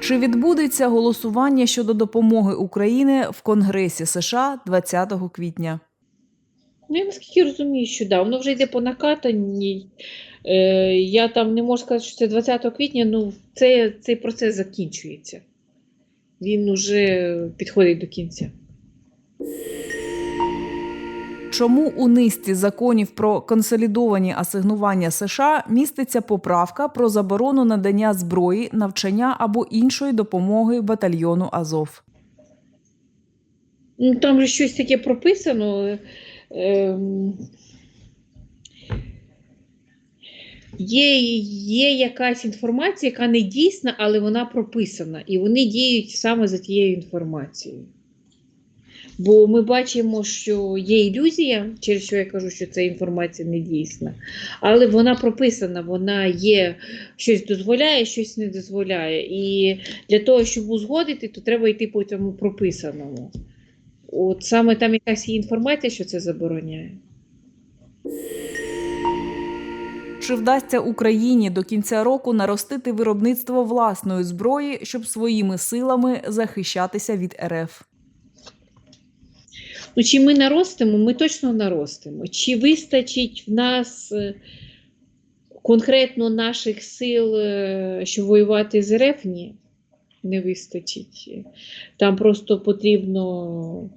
Чи відбудеться голосування щодо допомоги України в Конгресі США 20 квітня? Ну, я наскільки розумію, що да, воно вже йде по накатаній. Е, я там не можу сказати, що це 20 квітня, ну це, цей процес закінчується. Він уже підходить до кінця. Чому у низці законів про консолідовані асигнування США міститься поправка про заборону надання зброї, навчання або іншої допомоги батальйону Азов? Ну, там же щось таке прописано. Ем, Є, є якась інформація, яка не дійсна, але вона прописана. І вони діють саме за тією інформацією. Бо ми бачимо, що є ілюзія, через що я кажу, що ця інформація не дійсна. Але вона прописана, вона є, щось дозволяє, щось не дозволяє. І для того, щоб узгодити, то треба йти по цьому прописаному. От саме там якась є інформація, що це забороняє. Чи вдасться Україні до кінця року наростити виробництво власної зброї, щоб своїми силами захищатися від РФ? Ну, чи ми наростимо? Ми точно наростимо. Чи вистачить в нас е, конкретно наших сил, е, щоб воювати з РФ? Ні, не вистачить. Там просто потрібно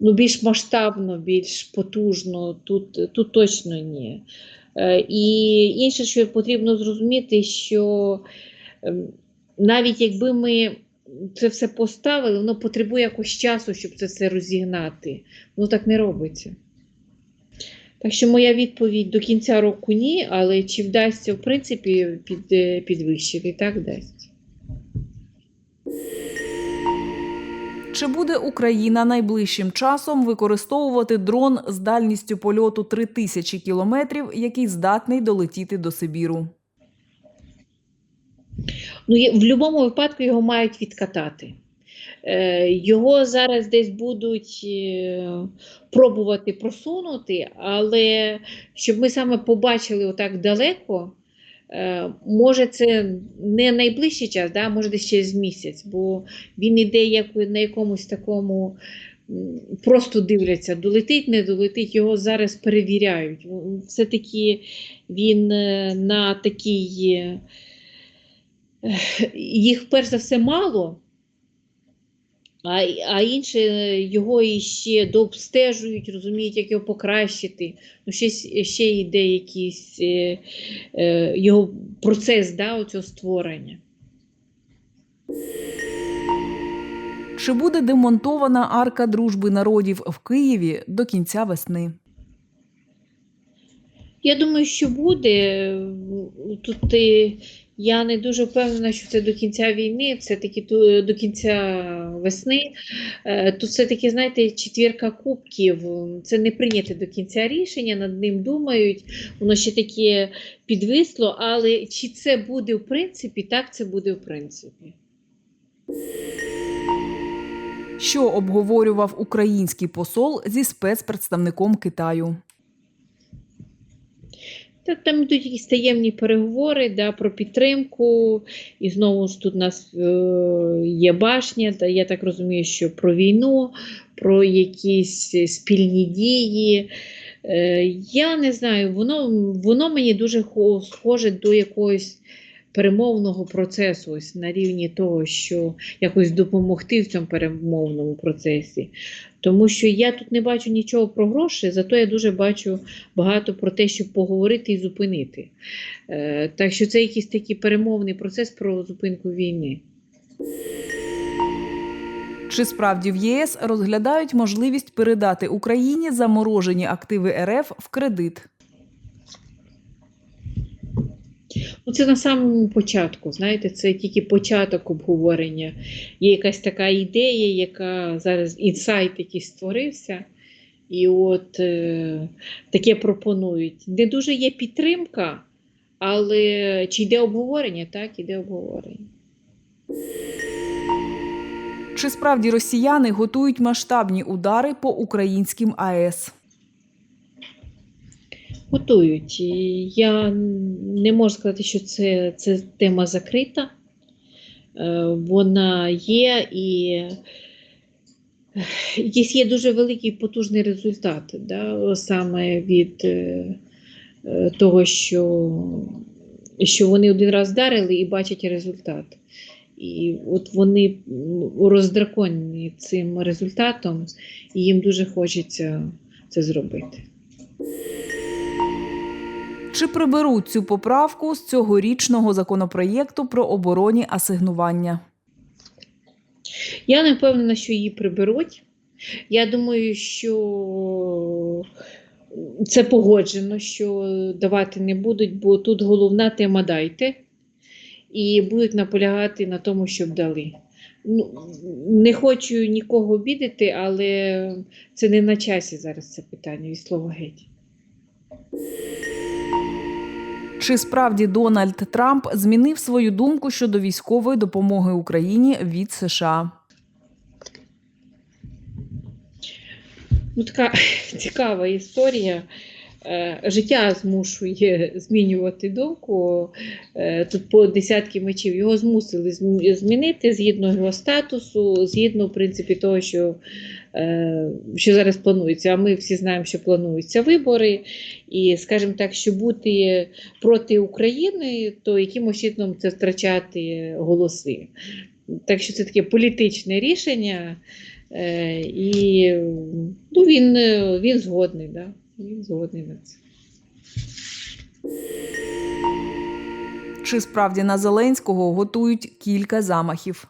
ну, більш масштабно, більш потужно. Тут, тут точно ні. Е, І інше, що потрібно зрозуміти, що ем, навіть якби ми це все поставили, воно потребує якогось часу, щоб це все розігнати. Воно так не робиться. Так що моя відповідь до кінця року ні, але чи вдасться, в принципі, під, е, підвищити, так дасть. Чи буде Україна найближчим часом використовувати дрон з дальністю польоту 3000 кілометрів, який здатний долетіти до Сибіру? Ну, в будь-якому випадку його мають відкатати. Е, Його зараз десь будуть е, пробувати просунути, але щоб ми саме побачили отак далеко, е, може це не найближчий час, да, може десь через місяць, бо він іде як на якомусь такому. Просто дивляться, долетить, не долетить, його зараз перевіряють. Все-таки він на такій їх перш за все мало, а, а інше його іще дообстежують, розуміють, як його покращити. Ну, ще, ще йде якийсь е, е, його процес да, оцього створення. Чи буде демонтована арка дружби народів в Києві до кінця весни? Я думаю, що буде. Тут е, я не дуже впевнена, що це до кінця війни, все-таки до кінця весни. Е, Тут все-таки, знаєте, четвірка кубків. Це не прийняте до кінця рішення, над ним думають, воно ще таке підвисло, але чи це буде в принципі, так це буде в принципі. Що обговорював український посол зі спецпредставником Китаю? Та там йдуть якісь таємні переговори да, про підтримку. І знову ж тут у нас е, є башня, та я так розумію, що про війну, про якісь спільні дії. Е, я не знаю, воно, воно мені дуже схоже до якогось перемовного процесу, ось на рівні того, що якось допомогти в цьому перемовному процесі. Тому що я тут не бачу нічого про гроші, зато я дуже бачу багато про те, щоб поговорити і зупинити. Е, так що це якийсь такий перемовний процес про зупинку війни. Чи справді в ЄС розглядають можливість передати Україні заморожені активи РФ в кредит? Ну, це на самому початку. Знаєте, це тільки початок обговорення. Є якась така ідея, яка зараз інсайт який створився. І от е, таке пропонують. Не дуже є підтримка, але чи йде обговорення? Так, іде обговорення. Чи справді росіяни готують масштабні удари по українським АЕС? Готують. Я не можу сказати, що це, це тема закрита. е, вона є і е, якийсь є дуже великий потужний результат, да, саме від е, е, того, що, що вони один раз вдарили і бачать результат. І от вони м, роздраконені цим результатом, і їм дуже хочеться це зробити. Чи приберуть цю поправку з цьогорічного законопроєкту про оборонні асигнування? Я не впевнена, що її приберуть. Я думаю, що це погоджено, що давати не будуть, бо тут головна тема дайте. І будуть наполягати на тому, щоб дали. Ну, не хочу нікого обідати, але це не на часі зараз це питання від слова геть. Чи справді Дональд Трамп змінив свою думку щодо військової допомоги Україні від США? Ну, така цікава історія. Е, Життя змушує змінювати думку. Е, Тут по десятки мечів його змусили змінити згідно його статусу, згідно в принципі того, що, що зараз планується. А ми всі знаємо, що плануються вибори. І, скажімо так, що бути проти України, то якимось чином це втрачати голоси. Так що це таке політичне рішення. Е, і ну, він, е, він згодний, да? він згодний на це. Чи справді на Зеленського готують кілька замахів?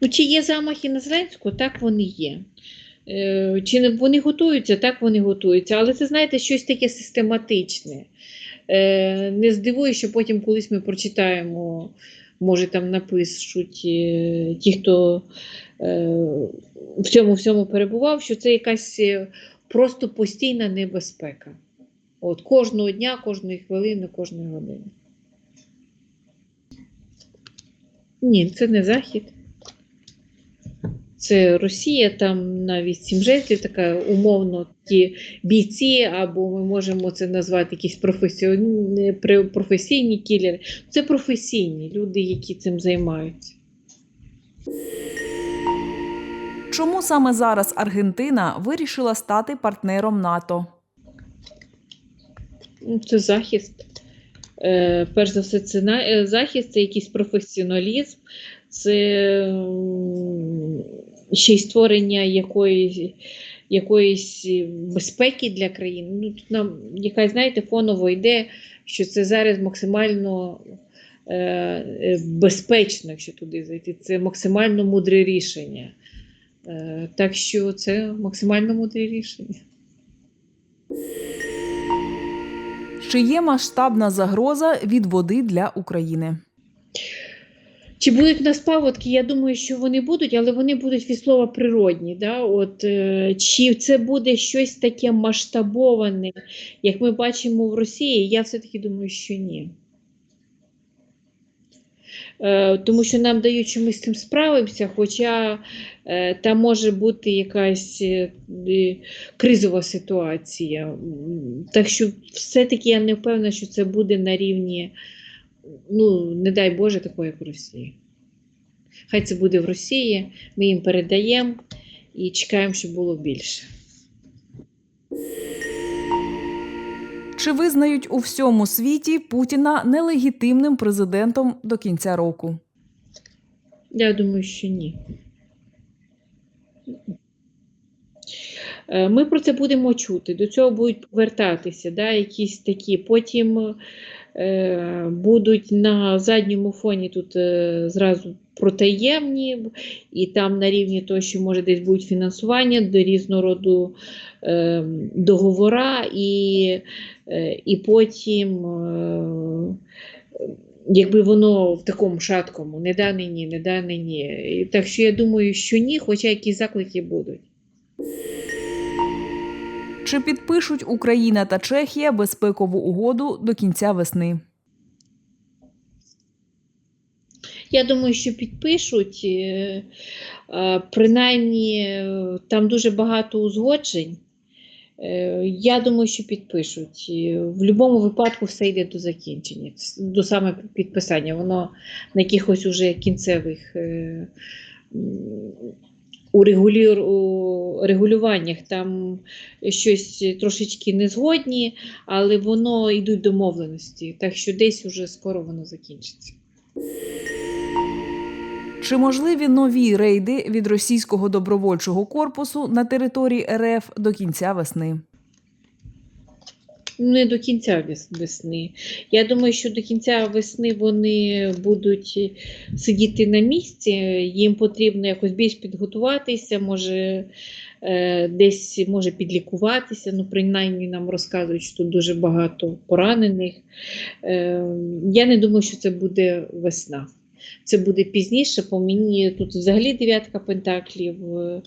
Ну, чи є замахи на Зеленського? Так вони є. Е, Чи вони готуються? Так вони готуються. Але це, знаєте, щось таке систематичне. Е, Не здивує, що потім колись ми прочитаємо, може там напишуть е, ті, хто в цьому всьому перебував, що це якась просто постійна небезпека. От кожного дня, кожної хвилини, кожної години. Ні, це не Захід. Це Росія, там навіть сім жезлів, така умовно ті бійці, або ми можемо це назвати якісь професіонні, пре- професійні кілери. Це професійні люди, які цим займаються. Чому саме зараз Аргентина вирішила стати партнером НАТО? Ну, Це захист. Е, перш за все, це е, захист, це якийсь професіоналізм, це ще й створення якоїсь, якоїсь безпеки для країни. Ну, тут нам якась, знаєте, фоново йде, що це зараз максимально е, е, безпечно, якщо туди зайти. Це максимально мудре рішення. Е, так що це максимально мудре рішення. Чи є масштабна загроза від води для України? Чи будуть в нас паводки? Я думаю, що вони будуть, але вони будуть від слова природні. Да? От, е, чи це буде щось таке масштабоване, як ми бачимо в Росії? Я все-таки думаю, що ні. Е, тому що нам дають, що ми з цим справимося, хоча е, там може бути якась е, е, кризова ситуація. Так що все-таки я не впевнена, що це буде на рівні, ну, не дай Боже, такого, як в Росії. Хай це буде в Росії, ми їм передаємо і чекаємо, щоб було більше. Чи визнають у всьому світі Путіна нелегітимним президентом до кінця року? Я думаю, що ні. Е, Ми про це будемо чути, до цього будуть повертатися, да, якісь такі. Потім будуть на задньому фоні тут е, зразу протаємні, і там на рівні того, що може десь будуть фінансування до різного роду е, договора, і, е, і потім. Е, якби воно в такому шаткому, не да нині, не да нині. І Так що я думаю, що ні, хоча якісь заклики будуть. Чи підпишуть Україна та Чехія безпекову угоду до кінця весни? Я думаю, що підпишуть, е, принаймні е, там дуже багато узгоджень. Е, Я думаю, що підпишуть. В будь-якому випадку все йде до закінчення, до саме підписання. Воно на якихось уже кінцевих у регулюваннях там щось трошечки не згодні, але воно йдуть домовленості. Так що десь уже скоро воно закінчиться. Чи можливі нові рейди від російського добровольчого корпусу на території РФ до кінця весни? Не до кінця весни. Я думаю, що до кінця весни вони будуть сидіти на місці. Їм потрібно якось більш підготуватися, може е, десь може підлікуватися. Ну, принаймні нам розказують, що тут дуже багато поранених. Е, Я не думаю, що це буде весна. Це буде пізніше, по мені тут взагалі дев'ятка пентаклів, е,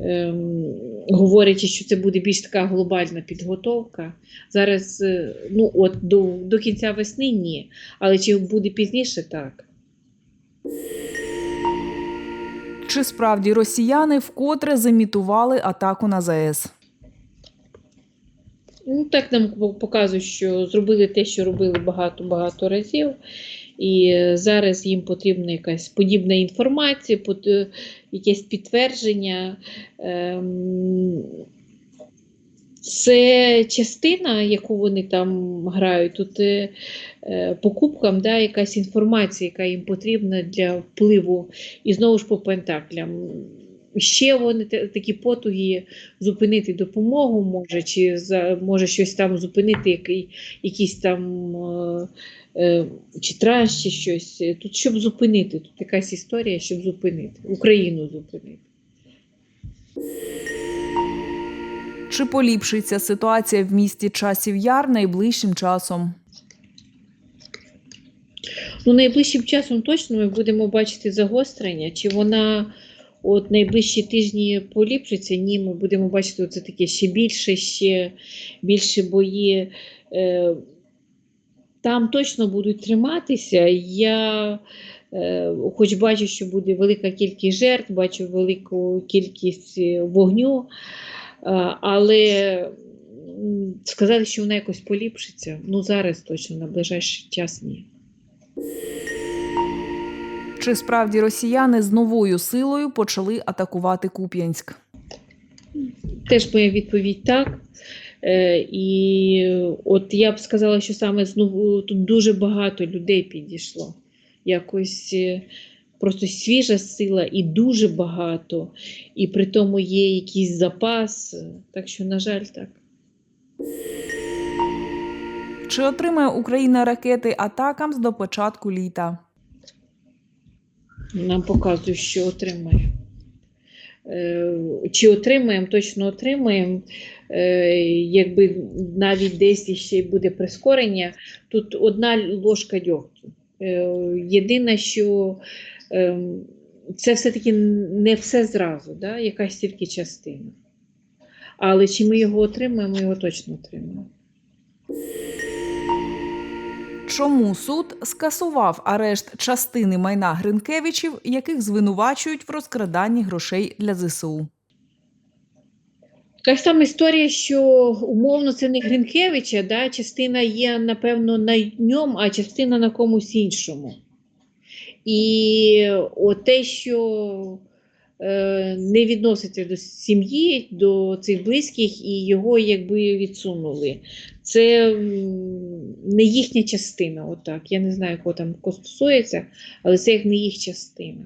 ем, говорячи, що це буде більш така глобальна підготовка. Зараз, е, ну от до, до кінця весни ні. Але чи буде пізніше, так. Чи справді росіяни вкотре замітували атаку на ЗАЕС? Ну, так нам показують, що зробили те, що робили багато-багато разів. І е, зараз їм потрібна якась подібна інформація, е, якесь підтвердження. Ем, Це частина, яку вони там грають, тут е, по кубкам да, якась інформація, яка їм потрібна для впливу, і знову ж по пентаклям. Ще вони такі потуги зупинити допомогу, може, чи може щось там зупинити, який, якийсь там е, чи транш, чи щось. Тут щоб зупинити, тут якась історія, щоб зупинити, Україну зупинити. Чи поліпшиться ситуація в місті часів яр найближчим часом? Ну, найближчим часом точно ми будемо бачити загострення. Чи вона от найближчі тижні поліпшиться? Ні, ми будемо бачити оце таке ще більше, ще більше бої. Е, Там точно будуть триматися. Я е, хоч бачу, що буде велика кількість жертв, бачу велику кількість е, вогню, е, але м, сказати, що вона якось поліпшиться, ну зараз точно на ближайший час ні. Чи справді росіяни з новою силою почали атакувати Куп'янськ? Теж моя відповідь так. Е, і от я б сказала, що саме знову тут дуже багато людей підійшло. Якось е, просто свіжа сила і дуже багато, і при тому є якийсь запас. Так що, на жаль, так. Чи отримає Україна ракети Атакамс до початку літа? Нам показують, що отримає. Е, Чи отримаємо, точно отримаємо. Е, Якби навіть десь ще буде прискорення, тут одна ложка дьогтю. Е, Єдине, що е, це все-таки не все зразу, да? якась тільки частина. Але чи ми його отримаємо, ми його точно отримаємо. Чому суд скасував арешт частини майна Гринкевичів, яких звинувачують в розкраданні грошей для ЗСУ? Така сама історія, що умовно це не Гринкевича, да? частина є, напевно, на ньому, а частина на комусь іншому. І от те, що е, не відноситься до сім'ї, до цих близьких, і його якби відсунули. Це не їхня частина. Отак. Я не знаю, кого там стосується, але це як не їх частина.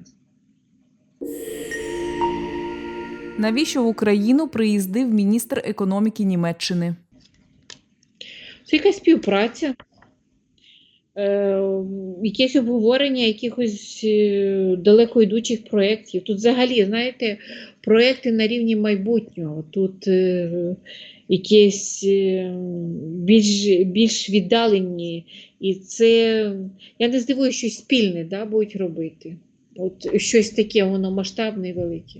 Навіщо в Україну приїздив міністр економіки Німеччини? Це якась співпраця, якесь обговорення якихось е, далеко йдучих проєктів. Тут взагалі, знаєте, проєкти на рівні майбутнього. Тут е, якісь е, більш, більш віддалені. І це, я не здивуюся, щось спільне да, будуть робити. От щось таке, воно масштабне і велике.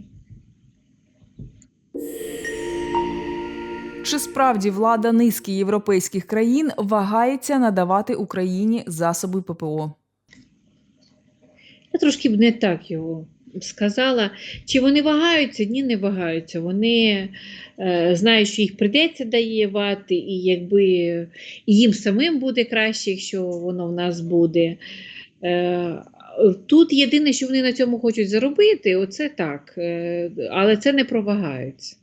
Чи справді влада низки європейських країн вагається надавати Україні засоби ППО? Я трошки б не так його сказала, чи вони вагаються? Ні, не вагаються. Вони е, знають, що їх прийдеться доєвати, і якби їм самим буде краще, якщо воно в нас буде. Е, Тут єдине, що вони на цьому хочуть заробити, оце так, е, але це не провагаються.